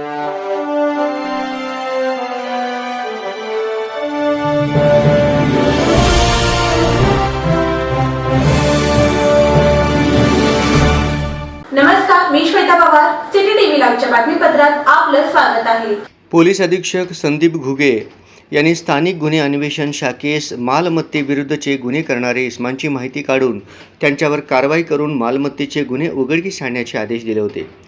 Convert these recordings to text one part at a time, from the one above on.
नमस्कार मी Shweta Pawar city TV लाईव्हच्या बातमीपत्रात आपलं स्वागत आहे. पोलीस अधीक्षक संदीप घुगे यांनी स्थानिक गुन्हे अन्वेषण शाखेस मालमत्तेविरुद्धचे गुन्हे करणारे इस्मांची माहिती काढून त्यांच्यावर कारवाई करून मालमत्तेचे गुन्हे उघडकीस आणण्याचे आदेश दिले होते.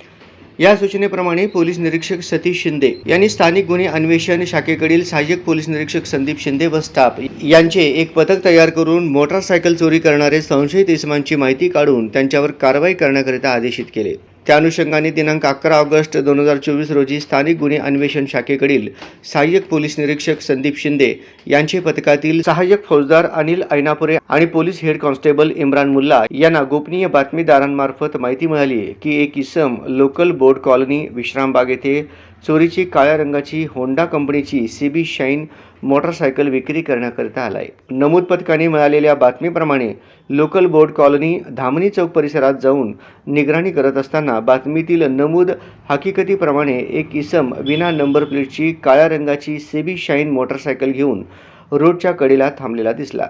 या सूचनेप्रमाणे पोलीस निरीक्षक सतीश शिंदे यांनी स्थानिक गुन्हे अन्वेषण शाखेकडील सहाय्यक पोलीस निरीक्षक संदीप शिंदे व स्टाफ यांचे एक पथक तयार करून मोटारसायकल चोरी करणारे संशयित इसमांची माहिती काढून त्यांच्यावर कारवाई करण्याकरिता आदेशित केले. त्या अनुषंगाने दिनांक अकरा ऑगस्ट दोन हजार चोवीस रोजी स्थानिक गुन्हे अन्वेषण शाखेकडील सहाय्यक पोलीस निरीक्षक संदीप शिंदे यांचे पथकातील सहाय्यक फौजदार अनिल ऐनापुरे आणि police head constable Imran Mulla यांना गोपनीय बातमीदारांमार्फत माहिती मिळाली की एक इसम लोकल बोर्ड कॉलनी विश्रामबाग येथे चोरीची काळ्या रंगाची होंडा कंपनीची सी बी शाईन मोटरसायकल विक्री करण्याकरिता आलाय. नमूद पथकाने मिळालेल्या बातमीप्रमाणे लोकल बोर्ड कॉलनी धामणी चौक परिसरात जाऊन निगराणी करत असताना बातमीतील नमूद हकीकतीप्रमाणे एक इसम विना नंबर प्लेटची काळ्या रंगाची सी बी शाईन मोटरसायकल घेऊन रोडच्या कडेला थांबलेला दिसला.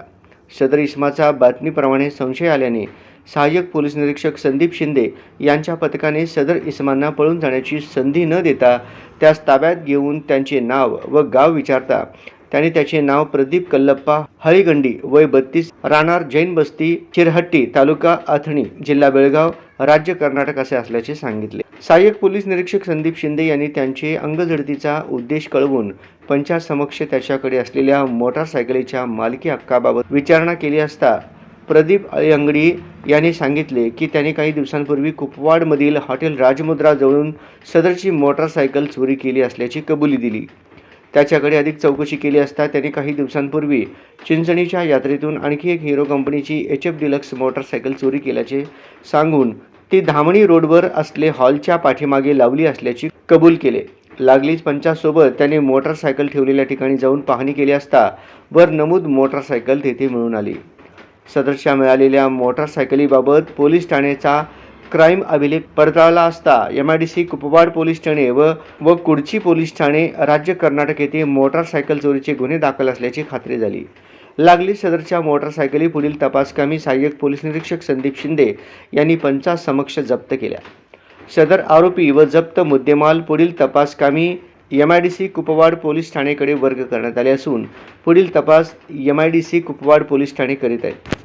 सदर इसमाचा बातमीप्रमाणे संशय आल्याने सहाय्यक पोलीस निरीक्षक संदीप शिंदे यांच्या पथकाने सदर इसमांना पळून जाण्याची संधी न देता त्यास ताब्यात घेऊन त्यांचे नाव व गाव विचारता. त्याने त्याचे नाव प्रदीप कल्लप्पा हळीगंडी वय बत्तीस राहणार जैन बस्ती चिरहट्टी तालुका अथणी जिल्हा बेळगाव राज्य कर्नाटक असे असल्याचे सांगितले. सहाय्यक पोलीस निरीक्षक संदीप शिंदे यांनी त्यांचे अंगझडतीचा उद्देश कळवून पंचासमक्ष त्याच्याकडे असलेल्या मोटारसायकलीच्या मालकी हक्काबाबत विचारणा केली असता प्रदीप अळंगडी यांनी सांगितले की त्याने काही दिवसांपूर्वी कुपवाडमधील हॉटेल राजमुद्रा जवळून सदरची मोटारसायकल चोरी केली असल्याची कबुली दिली. त्याच्याकडे अधिक चौकशी केली असता त्याने काही दिवसांपूर्वी चिंचणीच्या यात्रेतून आणखी एक हिरो कंपनीची एच एफ डिलक्स मोटारसायकल चोरी केल्याचे सांगून ती धामणी रोडवर असले हॉलच्या पाठीमागे लावली असल्याची कबूल केले. लागलीच पंचासोबत त्याने मोटारसायकल ठेवलेल्या ठिकाणी जाऊन पाहणी केली असता वर नमूद मोटारसायकल तेथे मिळून आली. सदरच्या मिळालेल्या मोटारसायकलीबाबत पोलीस ठाण्याचा क्राईम अभिलेख पडताळला असता M I D C Kupwad police Thane व व कुडची पोलीस ठाणे राज्य कर्नाटक येथे मोटारसायकल चोरीचे गुन्हे दाखल असल्याची खात्री झाली. लागली सदरच्या मोटारसायकली पुढील तपासकामी सहाय्यक पोलीस निरीक्षक संदीप शिंदे यांनी पंचास समक्ष जप्त केल्या. सदर आरोपी व जप्त मुद्देमाल पुढील तपासकामी M I D C Kupwad police ठाणेकडे वर्ग करण्यात आले असून पुढील तपास M I D C Kupwad police Thane करीत आहेत.